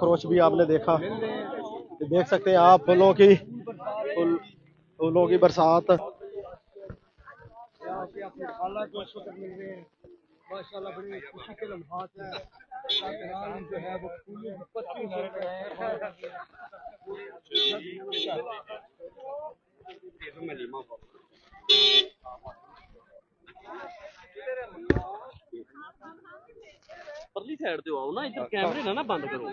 خروش بھی آپ نے دیکھا۔ دیکھ سکتے ہیں آپ پھولوں کی پھولوں کی برسات۔ لمحات جو ہے۔ ਪਰਲੀ ਸਾਈਡ ਤੇ ਆਓ ਨਾ ਇੱਧਰ ਕੈਮਰੇ ਨਾ ਨਾ ਬੰਦ ਕਰੋ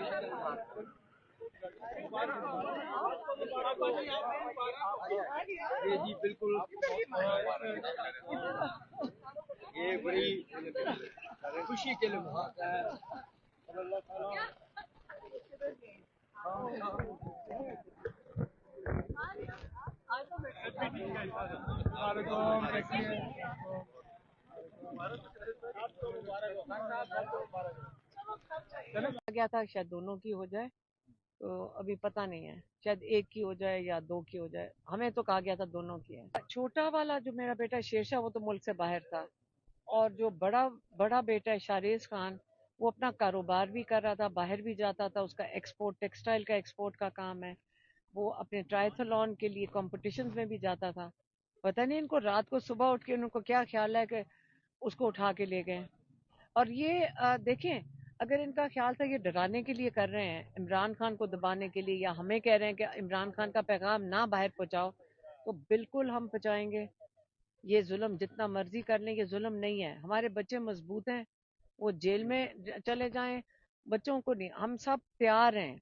گیا تھا، شاید دونوں کی ہو جائے، تو ابھی پتہ نہیں ہے۔ شاید ایک کی ہو جائے یا دو کی ہو جائے۔ ہمیں تو کہا گیا تھا دونوں کی ہے۔ چھوٹا والا جو میرا بیٹا شیرشاہ، وہ تو ملک سے باہر تھا۔ اور جو بڑا بڑا بیٹا ہے شاریز خان، وہ اپنا کاروبار بھی کر رہا تھا، باہر بھی جاتا تھا۔ اس کا ایکسپورٹ ٹیکسٹائل کا ایکسپورٹ کا کام ہے۔ وہ اپنے ٹرائیتھلون کے لیے کمپٹیشنز میں بھی جاتا تھا۔ پتہ نہیں ان کو رات کو صبح اٹھ کے ان کو کیا خیال ہے کہ اس کو اٹھا کے لے گئے۔ اور یہ دیکھیں، اگر ان کا خیال تھا یہ ڈرانے کے لیے کر رہے ہیں، عمران خان کو دبانے کے لیے یا ہمیں کہہ رہے ہیں کہ عمران خان کا پیغام نہ باہر پہنچاؤ، تو بالکل ہم پہنچائیں گے۔ یہ ظلم جتنا مرضی کر لیں، یہ ظلم نہیں ہے۔ ہمارے بچے مضبوط ہیں، وہ جیل میں چلے جائیں۔ بچوں کو نہیں، ہم سب تیار ہیں۔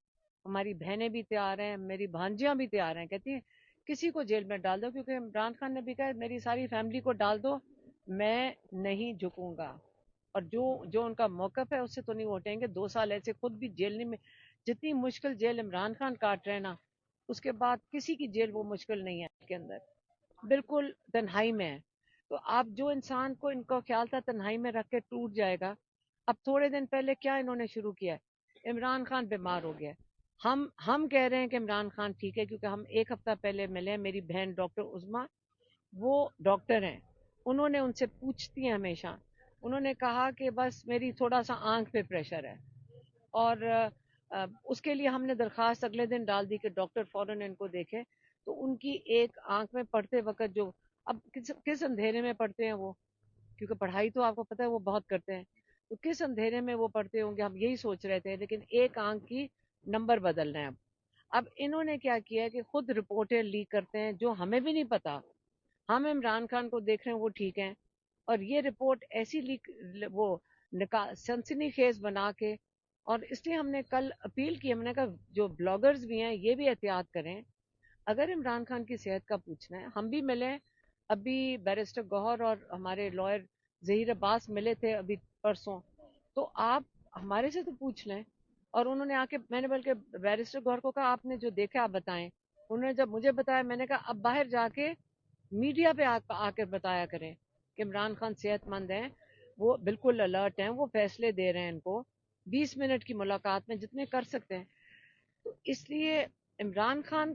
ہماری بہنیں بھی تیار ہیں، میری بھانجیاں بھی تیار ہیں۔ کہتی ہیں، کسی کو جیل میں ڈال دو، کیونکہ عمران خان نے بھی کہا میری ساری فیملی کو ڈال دو۔ میں نہیں جھکوں گا۔ اور جو جو ان کا موقف ہے، اس سے تو نہیں اٹھیں گے۔ دو سال ایسے خود بھی جیل میں، جتنی مشکل جیل عمران خان کاٹ رہے نا، اس کے بعد کسی کی جیل وہ مشکل نہیں ہے اس کے اندر۔ بالکل تنہائی میں ہے۔ تو آپ جو انسان کو ان کا خیال تھا، تنہائی میں رکھ کے ٹوٹ جائے گا۔ اب تھوڑے دن پہلے کیا انہوں نے شروع کیا ہے؟ عمران خان بیمار ہو گیا ہم ہم کہہ رہے ہیں کہ عمران خان ٹھیک ہے، کیونکہ ہم ایک ہفتہ پہلے ملے ہیں۔ میری بہن ڈاکٹر عظما وہ ڈاکٹر ہیں۔ انہوں نے ان سے پوچھتی ہیں ہمیشہ۔ انہوں نے کہا کہ بس میری تھوڑا سا آنکھ پہ پریشر ہے۔ اور اس کے لیے ہم نے درخواست اگلے دن ڈال دی کہ ڈاکٹر فوراً ان کو دیکھے۔ تو ان کی ایک آنکھ میں پڑھتے وقت جو، اب کس اندھیرے میں پڑھتے ہیں وہ؟ کیونکہ پڑھائی تو آپ کو پتہ ہے وہ بہت کرتے ہیں۔ تو کس اندھیرے میں وہ پڑھتے ہوں گے؟ ہم یہی سوچ رہے تھے، لیکن ایک آنکھ کی نمبر بدل رہے ہیں۔ اب اب انہوں نے کیا کیا کہ خود رپورٹیں لیک کرتے ہیں جو ہمیں بھی نہیں پتا۔ ہم عمران خان کو دیکھ رہے ہیں، وہ ٹھیک ہیں۔ اور یہ رپورٹ ایسی لیک، وہ سنسنی خیز بنا کے، اور اس لیے ہم نے کل اپیل کی، ہم نے کہا جو بلاگرز بھی ہیں، یہ بھی احتیاط کریں۔ اگر عمران خان کی صحت کا پوچھنا ہے، ہم بھی ملیں۔ ابھی بیرسٹر گوہر اور ہمارے لائر ظہیر عباس ملے تھے ابھی پرسوں۔ تو آپ ہمارے سے تو پوچھ لیں۔ اور انہوں نے آ کے، میں نے بلکہ بیرسٹر گوہر کو کہا، آپ نے جو دیکھا، آپ بتائیں۔ انہوں نے جب مجھے بتایا، میں نے کہا، اب باہر جا کے میڈیا پہ آ کر بتایا کریں کہ عمران خان صحت مند ہیں، وہ بالکل الرٹ ہیں، وہ فیصلے دے رہے ہیں ان کو۔ بیس منٹ کی ملاقات میں جتنے کر سکتے ہیں۔ تو اس لیے عمران خان